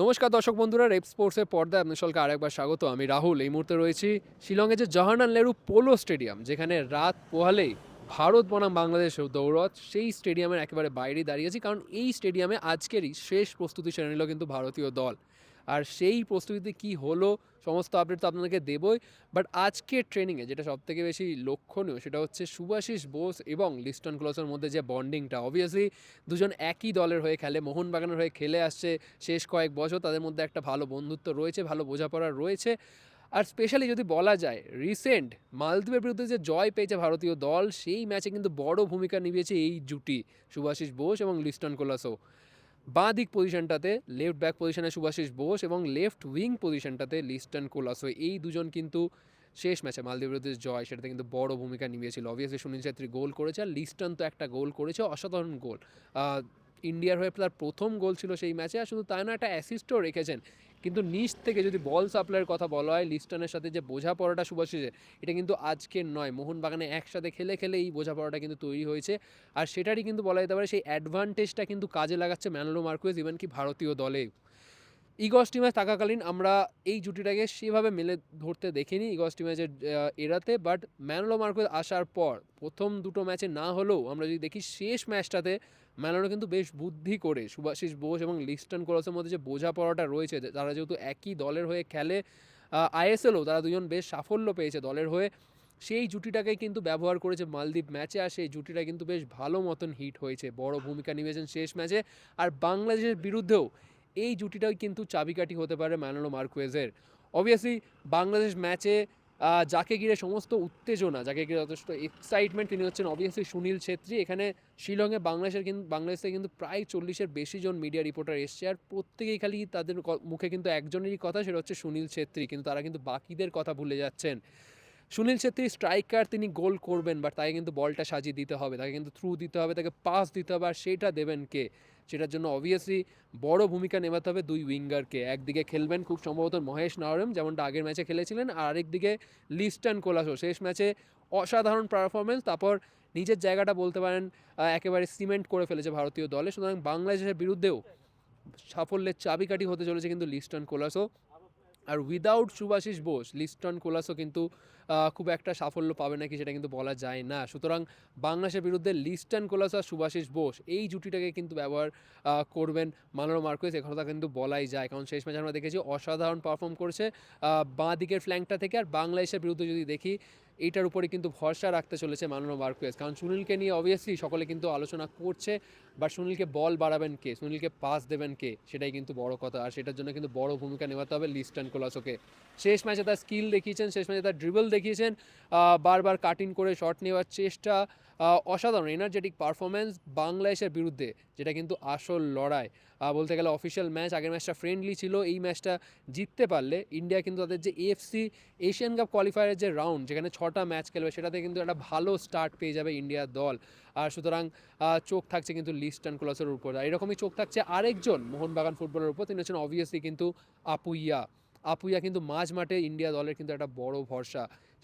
নমস্কার দর্শক বন্ধুরা, রেপ স্পোর্টসের পর্দায় আপনার সকলকে আরেকবার স্বাগত। আমি রাহুল, এই মুহূর্তে রয়েছি শিলংয়ে যে জওহরলাল নেহরু পোলো স্টেডিয়াম, যেখানে রাত পোহালেই ভারত বনাম বাংলাদেশ দৌড়ত, সেই স্টেডিয়ামের একেবারে বাইরে দাঁড়িয়েছি কারণ এই স্টেডিয়ামে আজকেরই শেষ প্রস্তুতি সেরে নিল কিন্তু ভারতীয় দল। আর সেই প্রস্তুতিতে কি হলো, সমস্ত আপডেট তো আপনাদেরকে দেবই। বাট আজকের ট্রেনিংয়ে যেটা সবথেকে বেশি লক্ষণীয় সেটা হচ্ছে সুভাষিস বোস এবং লিস্টন ক্লসের মধ্যে যে বন্ডিংটা অবভিয়াসলি দুজন একই দলের হয়ে খেলে, মোহনবাগানের হয়ে খেলে আসছে শেষ কয়েক বছর, তাদের মধ্যে একটা ভালো বন্ধুত্ব রয়েছে, ভালো বোঝাপড়া রয়েছে। আর স্পেশালি যদি বলা যায় রিসেন্ট মালদ্বীপের বিরুদ্ধে যে জয় পেয়েছে ভারতীয় দল, সেই ম্যাচে কিন্তু বড় ভূমিকা নিভিয়েছে এই জুটি, সুভাষিস বোস এবং লিস্টন কোলাসো বাঁ দিক পজিশনটাতে লেফট ব্যাক পজিশনে সুভাষিস বোস এবং লেফট উইং পজিশনটাতে লিস্টন কোলাসো। এই দুজন কিন্তু শেষ ম্যাচে মালদ্বীপ বিরুদ্ধে জয়। সেটাতে কিন্তু বড় ভূমিকা নিভিয়েছিল অবভিয়াসলি সুনীল ছেত্রী গোল করেছে আর লিস্টন তো একটা গোল করেছে, অসাধারণ গোল। ইন্ডিয়ার হয়ে তার প্রথম গোল ছিল সেই ম্যাচে আর শুধু তাই না একটা অ্যাসিস্টও রেখেছেন। কিন্তু নিচ থেকে যদি বল সাপ্লাইয়ের কথা বলা হয়, লিস্টনের সাথে যে বোঝাপড়াটা সুভাষিসের এটা কিন্তু আজকের নয়। মোহনবাগানে একসাথে খেলে খেলে এই বোঝাপড়াটা কিন্তু তৈরি হয়েছে। আর সেটারই কিন্তু বলা যেতে পারে, সেই অ্যাডভান্টেজটা কিন্তু কাজে লাগাচ্ছে ম্যানলো মার্কুয়েজ ইভেন কি ভারতীয় দলে। ইগস টিমে থাকাকালীন আমরা এই জুটিটাকে সেভাবে মেলে ধরতে দেখিনি ইগস টিমেজের এরাতে বাট ম্যানলো মার্কুয়েজ আসার পর, প্রথম দুটো ম্যাচে না হলেও আমরা যদি দেখি শেষ ম্যাচটাতে ম্যানলো কিন্তু বেশ বুদ্ধি করে সুভাষিস বোস এবং লিস্টন কোলাসের মধ্যে যে বোঝাপড়াটা রয়েছে তারা যেহেতু একই দলের হয়ে খেলে আইএসএলও তারা দুজন বেশ সাফল্য পেয়েছে দলের হয়ে। সেই জুটিটাকে কিন্তু ব্যবহার করেছে মালদ্বীপ ম্যাচে আর সেই জুটিটা কিন্তু বেশ ভালো মতন হিট হয়েছে। বড় ভূমিকা নিয়েছেন শেষ ম্যাচে। আর বাংলাদেশের বিরুদ্ধেও এই জুটিটাই কিন্তু চাবিকাঠি হতে পারে ম্যানলো মার্কুয়েজের। অবভিয়াসলি বাংলাদেশ ম্যাচে যাকে ঘিরে সমস্ত উত্তেজনা, যাকে ঘিরে যথেষ্ট এক্সাইটমেন্ট তিনি হচ্ছেন অবভিয়াসলি সুনীল ছেত্রী। এখানে শিলংয়ে বাংলাদেশের কিন্তু বাংলাদেশ থেকে কিন্তু প্রায় চল্লিশের বেশি জন মিডিয়া রিপোর্টার এসছে আর প্রত্যেকেই খালি তাদের মুখে কিন্তু একজনেরই কথা, সেটা হচ্ছে সুনীল ছেত্রী। কিন্তু তারা কিন্তু বাকিদের কথা ভুলে যাচ্ছেন। সুনীল ছেত্রী স্ট্রাইকার, তিনি গোল করবেন বাট তাকে কিন্তু বলটা সাজিয়ে দিতে হবে, তাকে কিন্তু থ্রু দিতে হবে, তাকে পাস দিতে হবে, আর সেটা দেবেন কে? সেটার জন্য অবভিয়াসলি বড় ভূমিকা নেওয়াতে হবে দুই উইঙ্গারকে একদিকে খেলবেন খুব সম্ভবত মহেশ নাওরেম যেমনটা আগের ম্যাচে খেলেছিলেন, আর আরেকদিকে লিস্টন কোলাসো। শেষ ম্যাচে অসাধারণ পারফরমেন্স তারপর নিজের জায়গাটা বলতে পারেন একেবারে সিমেন্ট করে ফেলেছে ভারতীয় দলে। সুতরাং বাংলাদেশের বিরুদ্ধেও সাফল্যের চাবিকাঠি হতে চলেছে কিন্তু লিস্টন কোলাসো। আর উইদাউট সুভাষিস বোস, লিস্টন কোলাসও কিন্তু খুব একটা সাফল্য পাবে নাকি সেটা কিন্তু বলা যায় না। সুতরাং বাংলাদেশের বিরুদ্ধে লিস্টন কোলাস আর সুভাষিস বোস, এই জুটিটাকে কিন্তু ব্যবহার করবেন মানোর মার্কুয়েস এ কথা কিন্তু বলাই যায়। কারণ শেষ ম্যাচে আমরা দেখেছি অসাধারণ পারফর্ম করেছে বাঁ দিকের ফ্ল্যাঙ্কটা থেকে। আর বাংলাদেশের বিরুদ্ধে যদি দেখি এইটার উপরে কিন্তু ভরসা রাখতে চলেছে মাননীয় মার্কুয়েস। কারণ সুনীলকে নিয়ে অবভিয়াসলি সকলে কিন্তু আলোচনা করছে বা সুনীলকে বল বাড়াবেন কে? সুনীলকে পাস দেবেন কে? সেটাই কিন্তু বড় কথা, আর সেটার জন্য কিন্তু বড় ভূমিকা নেওয়াতে হবে লিস্টান কোলাসোকে শেষ ম্যাচে তার স্কিল দেখিয়েছেন, শেষ ম্যাচে তার ড্রিবল দেখিয়েছেন বারবার কাটিং করে শট নেওয়ার চেষ্টা অসাধারণ এনার্জেটিক পারফরমেন্স বাংলাদেশের বিরুদ্ধে, যেটা কিন্তু আসল লড়াই। বলতে গেলে অফিসিয়াল ম্যাচ আগের ম্যাচটা ফ্রেন্ডলি ছিল, এই ম্যাচটা জিততে পারলে ইন্ডিয়া কিন্তু তাদের যে এএফসি এশিয়ান কাপ কোয়ালিফায়ারের যে রাউন্ড যেখানে ছটা ম্যাচ খেলবে, সেটাতে কিন্তু একটা ভালো স্টার্ট পেয়ে যাবে ইন্ডিয়ার দল। আর সুতরাং চোখ থাকছে কিন্তু লিস্টন ক্লসের উপর। আর এরকমই চোখ থাকছে আরেকজন মোহনবাগান ফুটবলের উপর, তিনি হচ্ছেন অবভিয়াসলি কিন্তু আপুইয়া। আপুইয়া কিন্তু মাঝ মাঠে ইন্ডিয়া দলের কিন্তু একটা বড় ভরসা।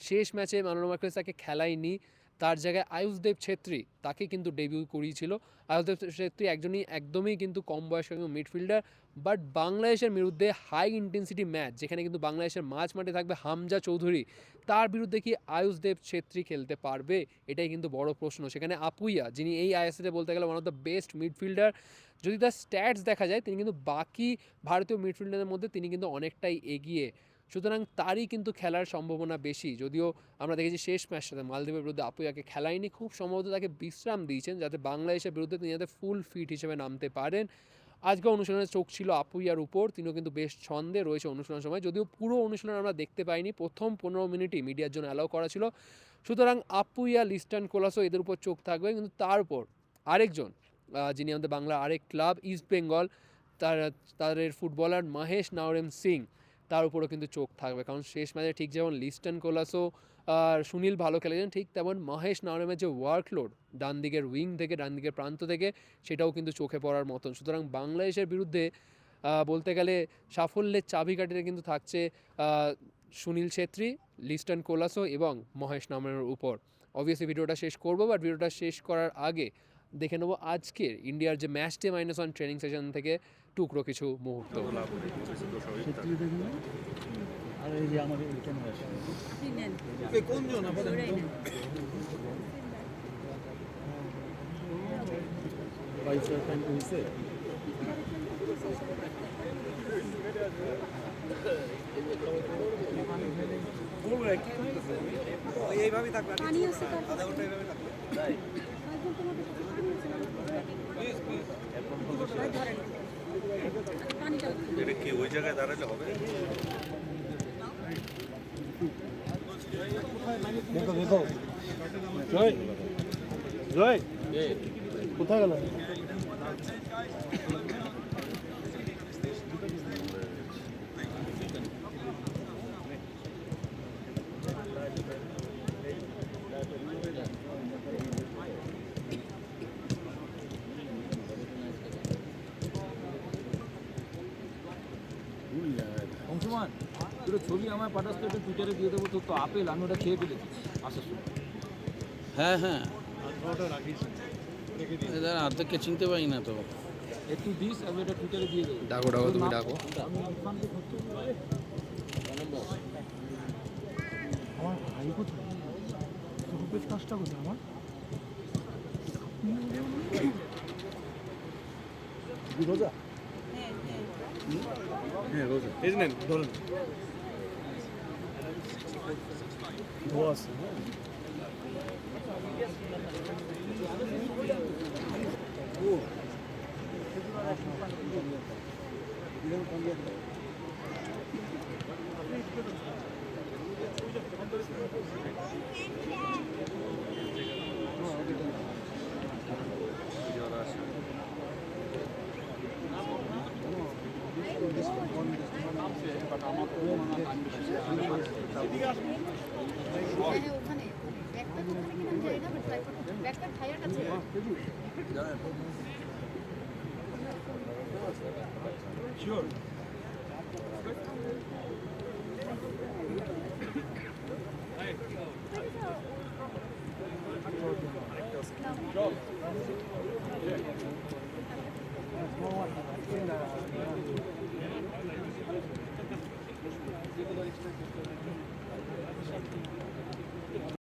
শেষ ম্যাচে ক্রেস তাকে খেলায়নি। তার জায়গায় আয়ুষদেব ছেত্রী, তাকে কিন্তু ডেবিউ করিয়েছিল। আয়ুষদেব ছেত্রী একজনই একদমই কিন্তু কম বয়স বয়সের মিডফিল্ডার বাট বাংলাদেশের বিরুদ্ধে হাই ইন্টেন্সিটি ম্যাচ যেখানে কিন্তু বাংলাদেশের মাঝ মাঠে থাকবে হামজা চৌধুরী, তার বিরুদ্ধে কি আয়ুষদেব ছেত্রী খেলতে পারবে? এটাই কিন্তু বড় প্রশ্ন। সেখানে আপুইয়া, যিনি এই আইএসএতে বলতে গেলে one of the best midfielder যদি তার স্ট্যাটস দেখা যায়, তিনি কিন্তু বাকি ভারতীয় মিডফিল্ডারের মধ্যে তিনি কিন্তু অনেকটাই এগিয়ে সুতরাং তারই কিন্তু খেলার সম্ভাবনা বেশি। যদিও আমরা দেখেছি শেষ ম্যাচটাতে মালদ্বীপের বিরুদ্ধে আপুয়াকে খেলায়নি, খুব সম্ভবত তাকে বিশ্রাম দিয়েছেন যাতে বাংলাদেশের বিরুদ্ধে তিনি যাতে ফুল ফিট হিসেবে নামতে পারেন। আজকে অনুশীলনের চোখ ছিল আপুইয়ার উপর, তিনিও কিন্তু বেশ ছন্দে রয়েছে অনুশীলনের সময়। যদিও পুরো অনুশীলন আমরা দেখতে পাইনি, প্রথম পনেরো মিনিটই মিডিয়ার জন্য অ্যালাউ করা ছিল। সুতরাং আপুইয়া, লিস্টন কোলাসও এদের উপর চোখ থাকবে কিন্তু তার উপর আরেকজন যিনি আমাদের বাংলার আরেক ক্লাব, ইস্ট বেঙ্গল, তার, তাদের ফুটবলার মহেশ নাওরেম সিং। তার উপরও কিন্তু চোখ থাকবে। কারণ শেষ ম্যাচে ঠিক যেমন লিস্টন কোলাসো আর সুনীল ভালো খেলেছেন, ঠিক তেমন মহেশ নাওরেমের যে ওয়ার্কলোড ডান দিকের উইং থেকে, ডান দিকের প্রান্ত থেকে, সেটাও কিন্তু চোখে পড়ার মতন। সুতরাং বাংলাদেশের বিরুদ্ধে বলতে গেলে সাফল্যের চাবিকাঠিতে কিন্তু থাকছে সুনীল ছেত্রী, লিস্টন কোলাসো এবং মহেশ নামের উপর। অবভিয়াসলি ভিডিওটা শেষ করব বাট ভিডিওটা শেষ করার আগে দেখে নেব আজকের ইন্ডিয়ার যে match day minus one training session থেকে টুকরো কিছু মুহূর্ত। আর এই যে আমাদের এখানে আসে পয়সা টাইম হয়েছে পানি আছে এটা কি ওই জায়গায় দাঁড়ালে হবে? দেখো দেখো। জয়। জয়। কোথায় গেল? অংশমান দুটো ছবি আমার পাঠাস তো একটু টুইটারে দিয়ে দেবো তোর তো আপেল আমি ওটা খেয়ে ফেলেছি। আসার সময় হ্যাঁ হ্যাঁ। অর্ধেককে চিনতে পারি না তো। একটু দিস আমি এটা টুইটারে দিয়ে দেবো। ডাকো ডাকো তুমি ডাকো। আমার ভাই কোথায়? রূপেশ কাজটা কোথায় আমার? রোজা হ্যাঁ রোজা এই যে নেন ধরেন ধোয়া আছে হ্যাঁ Sure. Go. Yeah. Ne kadar